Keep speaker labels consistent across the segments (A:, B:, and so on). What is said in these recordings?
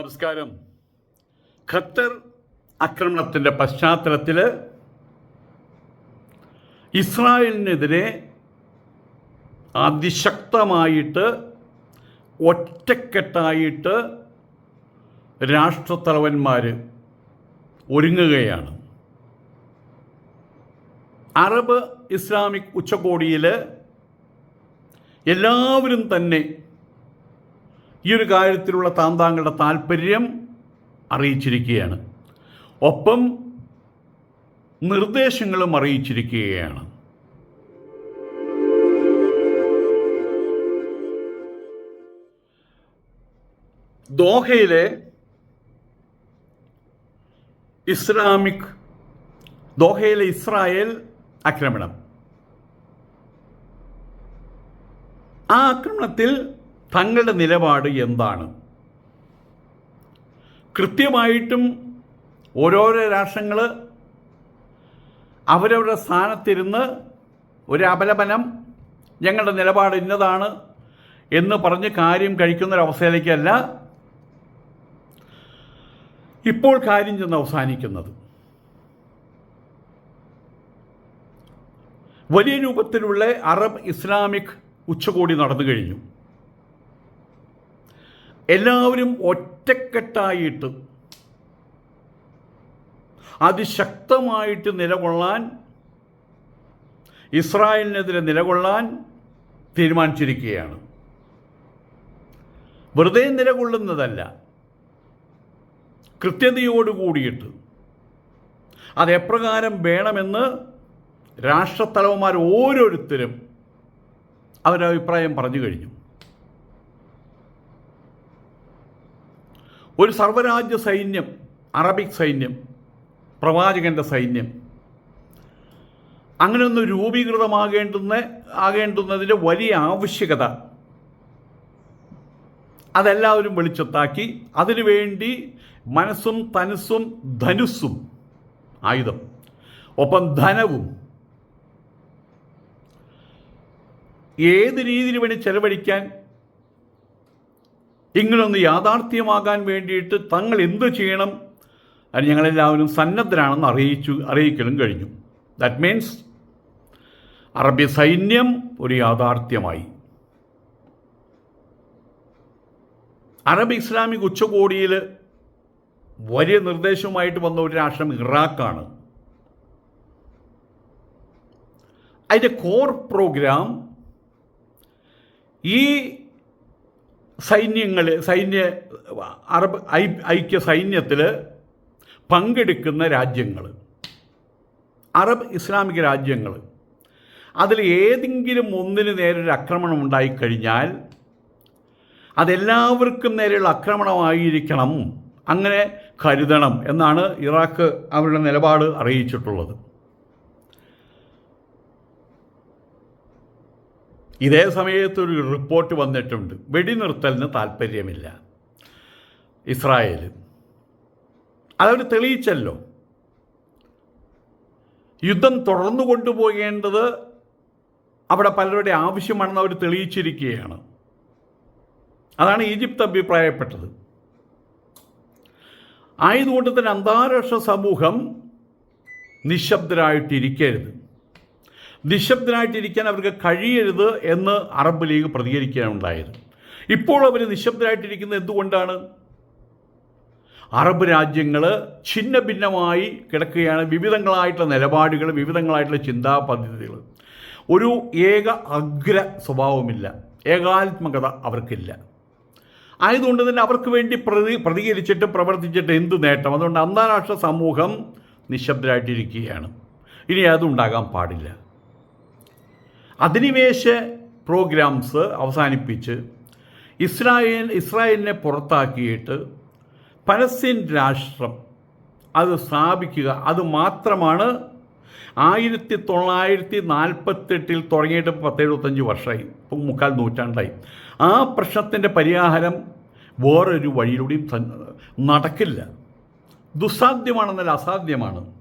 A: നമസ്കാരം. ഖത്തർ ആക്രമണത്തിന്റെ പശ്ചാത്തലത്തിൽ ഇസ്രായേലിനെതിരെ അതിശക്തമായിട്ട് ഒറ്റക്കെട്ടായിട്ട് രാഷ്ട്രത്തലവന്മാർ ഒരുങ്ങുകയാണ്. അറബ് ഇസ്ലാമിക് ഉച്ചകോടിയിൽ എല്ലാവരും തന്നെ ഈ ഒരു കാര്യത്തിലുള്ള താന്താങ്ങളുടെ താല്പര്യം അറിയിച്ചിരിക്കുകയാണ്. ഒപ്പം നിർദ്ദേശങ്ങളും അറിയിച്ചിരിക്കുകയാണ്. ദോഹയിലെ ഇസ്ലാമിക് ദോഹയിലെ ഇസ്രായേൽ ആക്രമണം. ആ ആക്രമണത്തിൽ തങ്ങളുടെ നിലപാട് എന്താണ്? കൃത്യമായിട്ടും ഓരോരോ രാഷ്ട്രങ്ങൾ അവരവരുടെ സ്ഥാനത്തിരുന്ന് ഒരു അപലപനം ഞങ്ങളുടെ നിലപാട് ഇന്നതാണ് എന്ന് പറഞ്ഞ് കാര്യം കഴിക്കുന്നൊരവസ്ഥയിലേക്കല്ല ഇപ്പോൾ കാര്യം ചെന്ന് അവസാനിക്കുന്നത്. വലിയ രൂപത്തിലുള്ള അറബ് ഇസ്ലാമിക് ഉച്ചകോടി നടന്നു കഴിഞ്ഞു. എല്ലാവരും ഒറ്റക്കെട്ടായിട്ട് അതിശക്തമായിട്ട് നിലകൊള്ളാൻ ഇസ്രായേലിനെതിരെ നിലകൊള്ളാൻ തീരുമാനിച്ചിരിക്കുകയാണ്. വെറുതെ നിലകൊള്ളുന്നതല്ല. കൃത്യതയോട് കൂടിയിട്ട് അതെപ്രകാരം വേണമെന്ന് രാഷ്ട്രത്തലവന്മാർ ഓരോരുത്തരും അവരഭിപ്രായം പറഞ്ഞു കഴിഞ്ഞു. ഒരു സർവരാജ്യ സൈന്യം അറബിക് സൈന്യം പ്രവാചകന്റെ സൈന്യം. അങ്ങനെ ഒന്ന് രൂപീകൃതമാകേണ്ടുന്ന ആകേണ്ടുന്നതിന്റെ വലിയ ആവശ്യകത. അതെല്ലാവരും വെളിച്ചത്താക്കി. അതിനുവേണ്ടി മനസ്സും തനുസ്സും ധനുസ്സും ആയുധം ഒപ്പം ധനവും. ഏത് രീതിയിൽ വേണ്ടി ചെലവഴിക്കാൻ ഇങ്ങനൊന്ന് യാഥാർത്ഥ്യമാകാൻ വേണ്ടിയിട്ട് തങ്ങൾ എന്ത് ചെയ്യണം? അത് ഞങ്ങളെല്ലാവരും സന്നദ്ധരാണെന്ന് അറിയിച്ചു അറിയിക്കലും കഴിഞ്ഞു. ദാറ്റ് മീൻസ് അറബി സൈന്യം ഒരു യാഥാർത്ഥ്യമായി. അറബ് ഇസ്ലാമിക് ഉച്ചകോടിയിൽ വലിയ നിർദ്ദേശവുമായിട്ട് വന്ന ഒരു രാഷ്ട്രം ഇറാഖാണ്. അതിന്റെ കോർ പ്രോഗ്രാം ഈ സൈന്യങ്ങൾ സൈന്യ അറബ് ഐ ഐക്യ സൈന്യത്തിൽ പങ്കെടുക്കുന്ന രാജ്യങ്ങൾ അറബ് ഇസ്ലാമിക രാജ്യങ്ങൾ അതിൽ ഏതെങ്കിലും ഒന്നിന് നേരെ ഒരു ആക്രമണം ഉണ്ടായിക്കഴിഞ്ഞാൽ അതെല്ലാവർക്കും നേരെയുള്ള ആക്രമണമായിരിക്കണം അങ്ങനെ കരുതണം എന്നാണ് ഇറാഖ് അവരുടെ നിലപാട് അറിയിച്ചിട്ടുള്ളത്. ഇതേ സമയത്ത് ഒരു റിപ്പോർട്ട് വന്നിട്ടുണ്ട്. വെടിനിർത്തലിന് താല്പര്യമില്ല ഇസ്രായേൽ അതവർ തെളിയിച്ചല്ലോ. യുദ്ധം തുടർന്നു കൊണ്ടുപോകേണ്ടത് അവിടെ പലരുടെ ആവശ്യമാണെന്ന് അവർ തെളിയിച്ചിരിക്കുകയാണ്. അതാണ് ഈജിപ്ത് അഭിപ്രായപ്പെട്ടത്. ആയതുകൊണ്ട് തന്നെ അന്താരാഷ്ട്ര സമൂഹം നിശബ്ദരായിട്ടിരിക്കരുത്. നിശബ്ദരായിട്ടിരിക്കാൻ അവർക്ക് കഴിയരുത് എന്ന് അറബ് ലീഗ് പ്രതികരിക്കാനുണ്ടായത് ഇപ്പോൾ അവർ നിശബ്ദരായിട്ടിരിക്കുന്നത് എന്തുകൊണ്ടാണ്? അറബ് രാജ്യങ്ങൾ ഛിന്ന ഭിന്നമായി കിടക്കുകയാണ്. വിവിധങ്ങളായിട്ടുള്ള നിലപാടുകൾ വിവിധങ്ങളായിട്ടുള്ള ചിന്താ പദ്ധതികൾ ഒരു ഏക അഗ്ര സ്വഭാവമില്ല ഏകാത്മകത അവർക്കില്ല. ആയതുകൊണ്ട് തന്നെ അവർക്ക് വേണ്ടി പ്രതി പ്രതികരിച്ചിട്ട് പ്രവർത്തിച്ചിട്ട് എന്ത് നേട്ടം? അതുകൊണ്ട് അന്താരാഷ്ട്ര സമൂഹം നിശബ്ദരായിട്ടിരിക്കുകയാണ്. ഇനി അതുണ്ടാകാൻ പാടില്ല. അധിനിവേശ പ്രോഗ്രാംസ് അവസാനിപ്പിച്ച് ഇസ്രായേൽ ഇസ്രായേലിനെ പുറത്താക്കിയിട്ട് പലസ്തീൻ രാഷ്ട്രം അത് സ്ഥാപിക്കുക. അത് മാത്രമാണ് ആയിരത്തി തൊള്ളായിരത്തി നാൽപ്പത്തെട്ടിൽ തുടങ്ങിയിട്ട് പത്തെഴുപത്തഞ്ച് വർഷമായി. മുക്കാൽ നൂറ്റാണ്ടായി. ആ പ്രശ്നത്തിന്റെ പരിഹാരം വേറൊരു വഴിയിലൂടെയും നടക്കില്ല. ദുസ്സാധ്യമാണെന്നല്ല അസാധ്യമാണ്.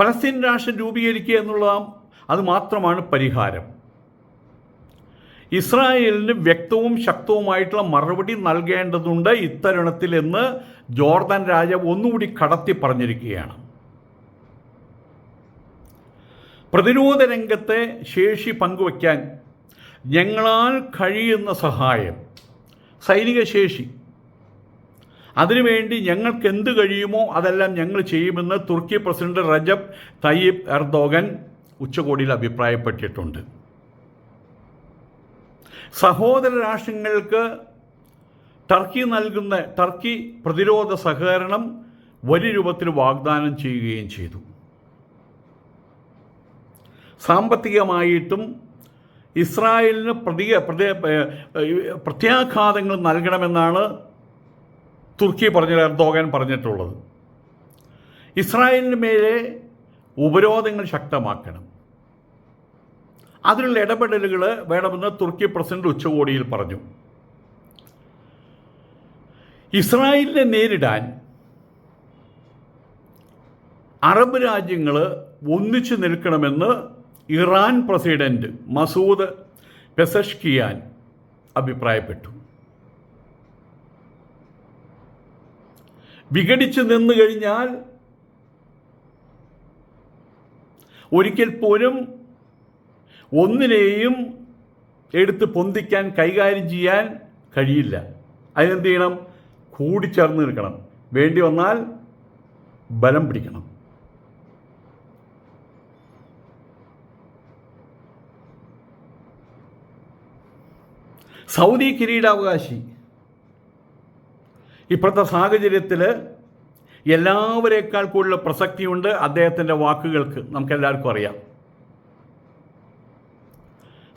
A: പലസ്തീൻ രാഷ്ട്രം രൂപീകരിക്കുക എന്നുള്ള അത് മാത്രമാണ് പരിഹാരം. ഇസ്രായേലിന് വ്യക്തവും ശക്തവുമായിട്ടുള്ള മറുപടി നൽകേണ്ടതുണ്ട് ഇത്തരുണത്തിൽ എന്ന് ജോർദാൻ രാജാവ് ഒന്നുകൂടി കടത്തി പറഞ്ഞിരിക്കുകയാണ്. പ്രതിരോധ രംഗത്തെ ശേഷി പങ്കുവയ്ക്കാൻ ഞങ്ങളാൽ കഴിയുന്ന സഹായം സൈനിക ശേഷി. അതിനുവേണ്ടി ഞങ്ങൾക്ക് എന്ത് കഴിയുമോ അതെല്ലാം ഞങ്ങൾ ചെയ്യുമെന്ന് തുർക്കി പ്രസിഡന്റ് റജബ് തയ്യിബ് എർദോഗൻ ഉച്ചകോടിയിൽ അഭിപ്രായപ്പെട്ടിട്ടുണ്ട്. സഹോദര രാഷ്ട്രങ്ങൾക്ക് ടർക്കി നൽകുന്ന ടർക്കി പ്രതിരോധ സഹകരണം വലിയ രൂപത്തിൽ വാഗ്ദാനം ചെയ്യുകയും ചെയ്തു. സാമ്പത്തികമായിട്ടും ഇസ്രായേലിന് പ്രതി പ്രത്യാഘാതങ്ങൾ നൽകണമെന്നാണ് തുർക്കി പറഞ്ഞ എർദോഗൻ പറഞ്ഞിട്ടുള്ളത്. ഇസ്രായേലിന് മേലെ ഉപരോധങ്ങൾ ശക്തമാക്കണം. അതിനുള്ള ഇടപെടലുകൾ വേണമെന്ന് തുർക്കി പ്രസിഡന്റ് ഉച്ചകോടിയിൽ പറഞ്ഞു. ഇസ്രായേലിനെ നേരിടാൻ അറബ് രാജ്യങ്ങൾ ഒന്നിച്ചു നിൽക്കണമെന്ന് ഇറാൻ പ്രസിഡന്റ് മസൂദ് പെസഷ്കിയാൻ അഭിപ്രായപ്പെട്ടു. വിഘടിച്ച് നിന്നു കഴിഞ്ഞാൽ ഒരിക്കൽ പോലും ഒന്നിനെയും എടുത്ത് പൊന്തിക്കാൻ കൈകാര്യം ചെയ്യാൻ കഴിയില്ല. അതിനെന്ത് ചെയ്യണം? കൂടിച്ചേർന്ന് നിൽക്കണം. വേണ്ടി വന്നാൽ ബലം പിടിക്കണം. സൗദി കിരീടാവകാശി. ഇപ്പോഴത്തെ സാഹചര്യത്തിൽ എല്ലാവരേക്കാൾ കൂടുതൽ പ്രസക്തിയുണ്ട് അദ്ദേഹത്തിന്റെ വാക്കുകൾക്ക്. നമുക്കെല്ലാവർക്കും അറിയാം.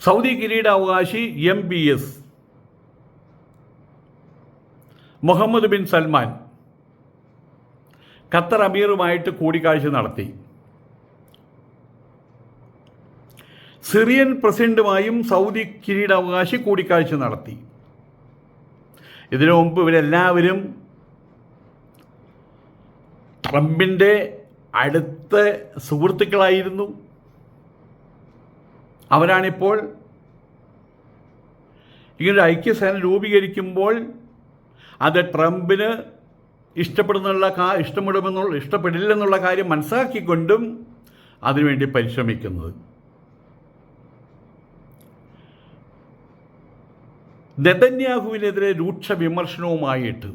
A: സൗദി കിരീടാവകാശി M B S. Mohammed bin Salman Qatar അമീറുമായിട്ട് കൂടിക്കാഴ്ച നടത്തി. സിറിയൻ പ്രസിഡന്റുമായും സൗദി കിരീടാവകാശി കൂടിക്കാഴ്ച നടത്തി. ഇതിനു മുമ്പ് ഇവരെല്ലാവരും ട്രംപിന്റെ അടുത്ത സുഹൃത്തുക്കളായിരുന്നു. അവരാണിപ്പോൾ ഇങ്ങനൊരു ഐക്യസേന രൂപീകരിക്കുമ്പോൾ അത് ട്രംപിന് ഇഷ്ടപ്പെടുന്നുള്ള കാ ഇഷ്ടപ്പെടുമെന്നുള്ള ഇഷ്ടപ്പെടില്ലെന്നുള്ള കാര്യം മനസ്സിലാക്കിക്കൊണ്ടും അതിനുവേണ്ടി പരിശ്രമിക്കുന്നത്. നെതന്യാഹുവിനെതിരെ രൂക്ഷ വിമർശനവുമായിട്ട്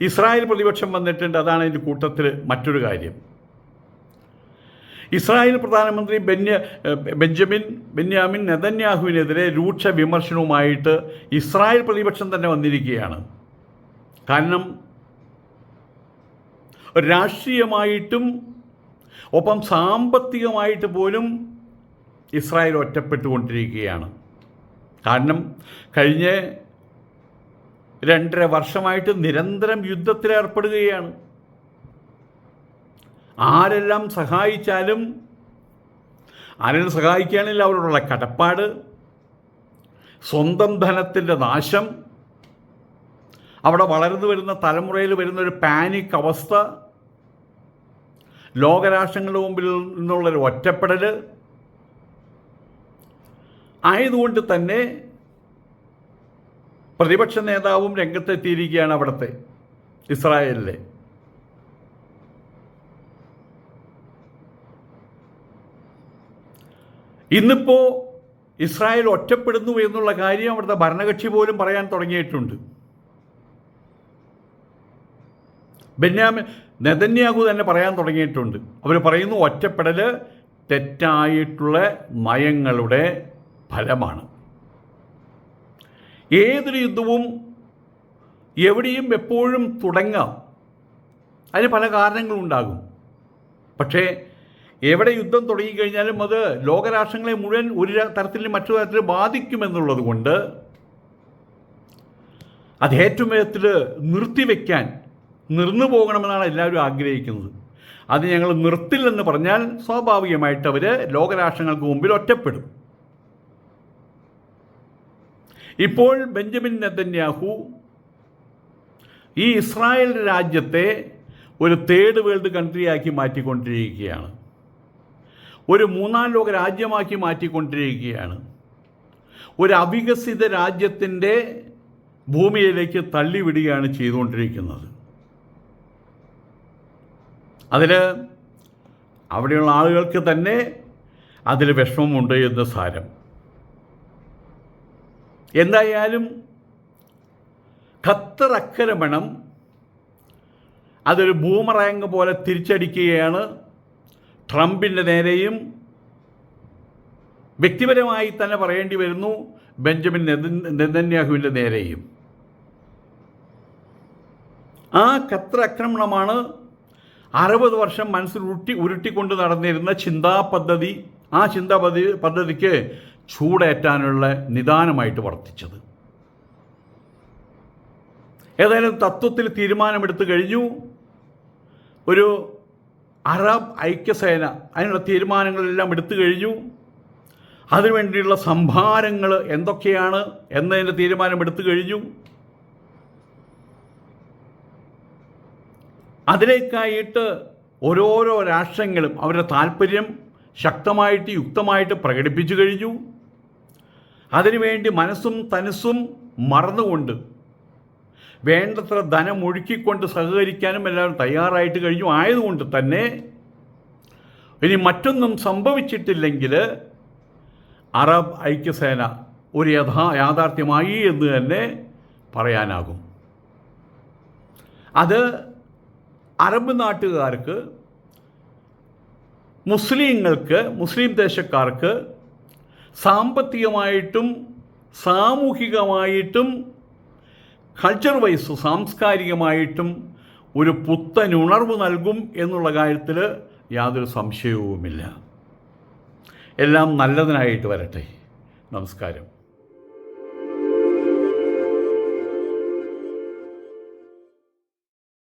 A: ഇസ്രായേൽ പ്രതിപക്ഷം വന്നിട്ടുണ്ട്. അതാണ് അതിന്റെ കൂട്ടത്തിൽ മറ്റൊരു കാര്യം. ഇസ്രായേൽ പ്രധാനമന്ത്രി ബെന്യ ബെഞ്ചമിൻ ബെന്യാമിൻ നെതന്യാഹുവിനെതിരെ രൂക്ഷ വിമർശനവുമായിട്ട് ഇസ്രായേൽ പ്രതിപക്ഷം തന്നെ വന്നിരിക്കുകയാണ്. കാരണം രാഷ്ട്രീയമായിട്ടും ഒപ്പം സാമ്പത്തികമായിട്ട് പോലും ഇസ്രായേൽ ഒറ്റപ്പെട്ടുകൊണ്ടിരിക്കുകയാണ്. കാരണം കഴിഞ്ഞ രണ്ടര വർഷമായിട്ട് നിരന്തരം യുദ്ധത്തിലേർപ്പെടുകയാണ്. ആരെല്ലാം സഹായിച്ചാലും ആരെല്ലാം സഹായിക്കുകയാണെങ്കിൽ അവരോടുള്ള കടപ്പാട് സ്വന്തം ധനത്തിന്റെ നാശം അവിടെ വളർന്നു വരുന്ന തലമുറയിൽ വരുന്ന ഒരു പാനിക് അവസ്ഥ ലോകരാഷ്ട്രങ്ങളുടെ മുമ്പിൽ നിന്നുള്ളൊരു ഒറ്റപ്പെടൽ. ആയതുകൊണ്ട് തന്നെ പ്രതിപക്ഷ നേതാവും രംഗത്തെത്തിയിരിക്കുകയാണ് അവിടുത്തെ ഇസ്രായേലിലെ. ഇന്നിപ്പോൾ ഇസ്രായേൽ ഒറ്റപ്പെടുന്നു എന്നുള്ള കാര്യം അവിടുത്തെ ഭരണകക്ഷി പോലും പറയാൻ തുടങ്ങിയിട്ടുണ്ട്. ബെന്യാമിൻ നെതന്യാഹു തന്നെ പറയാൻ തുടങ്ങിയിട്ടുണ്ട്. അവർ പറയുന്നു ഒറ്റപ്പെടൽ തെറ്റായിട്ടുള്ള നയങ്ങളുടെ ഫലമാണ്. ഏതൊരു യുദ്ധവും എവിടെയും എപ്പോഴും തുടങ്ങാം. അതിന് പല കാരണങ്ങളുണ്ടാകും. പക്ഷേ എവിടെ യുദ്ധം തുടങ്ങിക്കഴിഞ്ഞാലും അത് ലോകരാഷ്ട്രങ്ങളെ മുഴുവൻ ഒരു തരത്തിലും മറ്റു തരത്തിൽ ബാധിക്കുമെന്നുള്ളത് കൊണ്ട് അത് ഏറ്റവും വിധത്തിൽ നിർത്തിവെക്കാൻ നിർന്നു പോകണമെന്നാണ് എല്ലാവരും ആഗ്രഹിക്കുന്നത്. അത് ഞങ്ങൾ നിർത്തില്ലെന്ന് പറഞ്ഞാൽ സ്വാഭാവികമായിട്ട് അവർ ലോകരാഷ്ട്രങ്ങൾക്ക് മുമ്പിൽ ഒറ്റപ്പെടും. ഇപ്പോൾ ബെഞ്ചമിൻ നെതന്യാഹു ഈ ഇസ്രായേൽ രാജ്യത്തെ ഒരു തേർഡ് വേൾഡ് കൺട്രിയാക്കി മാറ്റിക്കൊണ്ടിരിക്കുകയാണ്. ഒരു മൂന്നാം ലോക രാജ്യമാക്കി മാറ്റിക്കൊണ്ടിരിക്കുകയാണ്. ഒരു അവികസിത രാജ്യത്തിന്റെ ഭൂമിയിലേക്ക് തള്ളിവിടുകയാണ് ചെയ്തുകൊണ്ടിരിക്കുന്നത്. അതിൽ അവിടെയുള്ള ആളുകൾക്ക് തന്നെ അതിൽ വിഷമമുണ്ട് എന്ന് സാരം. എന്തായാലും ഖത്തർ അക്രമണം അതൊരു ബൂമറാങ് പോലെ തിരിച്ചടിക്കുകയാണ് ട്രംപിന്റെ നേരെയും വ്യക്തിപരമായി തന്നെ പറയേണ്ടി വരുന്നു ബെഞ്ചമിൻ നെതന്യാഹുവിന്റെ നേരെയും. ആ ഖത്തർ ആക്രമണമാണ് അറുപത് വർഷം മനസ്സിൽ ഉരുട്ടി ഉരുട്ടിക്കൊണ്ട് നടന്നിരുന്ന ചിന്താ പദ്ധതി ആ ചിന്താ പദ്ധതി പദ്ധതിക്ക് ചൂടേറ്റാനുള്ള നിദാനമായിട്ട് വർത്തിച്ചത്. ഏതായാലും തത്വത്തിൽ തീരുമാനമെടുത്തു കഴിഞ്ഞു. ഒരു അറബ് ഐക്യസേന അതിനുള്ള തീരുമാനങ്ങളെല്ലാം എടുത്തു കഴിഞ്ഞു. അതിനുവേണ്ടിയുള്ള സംഭാരങ്ങൾ എന്തൊക്കെയാണ് എന്നതിന്റെ തീരുമാനമെടുത്തു കഴിഞ്ഞു. അതിലേക്കായിട്ട് ഓരോരോ രാഷ്ട്രങ്ങളും അവരുടെ താല്പര്യം ശക്തമായിട്ട് യുക്തമായിട്ട് പ്രകടിപ്പിച്ചു കഴിഞ്ഞു. അതിനുവേണ്ടി മനസ്സും തനസ്സും മറന്നുകൊണ്ട് വേണ്ടത്ര ധനം ഒഴുക്കിക്കൊണ്ട് സഹകരിക്കാനും എല്ലാവരും തയ്യാറായിട്ട് കഴിഞ്ഞു. ആയതുകൊണ്ട് തന്നെ ഇനി മറ്റൊന്നും സംഭവിച്ചിട്ടില്ലെങ്കിൽ അറബ് ഐക്യസേന ഒരു യഥാ യാഥാർത്ഥ്യമായി എന്ന് തന്നെ പറയാനാകും. അത് അറബ് നാട്ടുകാർക്ക് മുസ്ലിങ്ങൾക്ക് മുസ്ലിം ദേശക്കാർക്ക് സാമ്പത്തികമായിട്ടും സാമൂഹികമായിട്ടും കൾച്ചർ വൈസ് സാംസ്കാരികമായിട്ടും ഒരു പുത്തൻ ഉണർവ് നൽകും എന്നുള്ള കാര്യത്തിൽ യാതൊരു സംശയവുമില്ല. എല്ലാം നല്ലതിനായിട്ട് വരട്ടെ. നമസ്കാരം.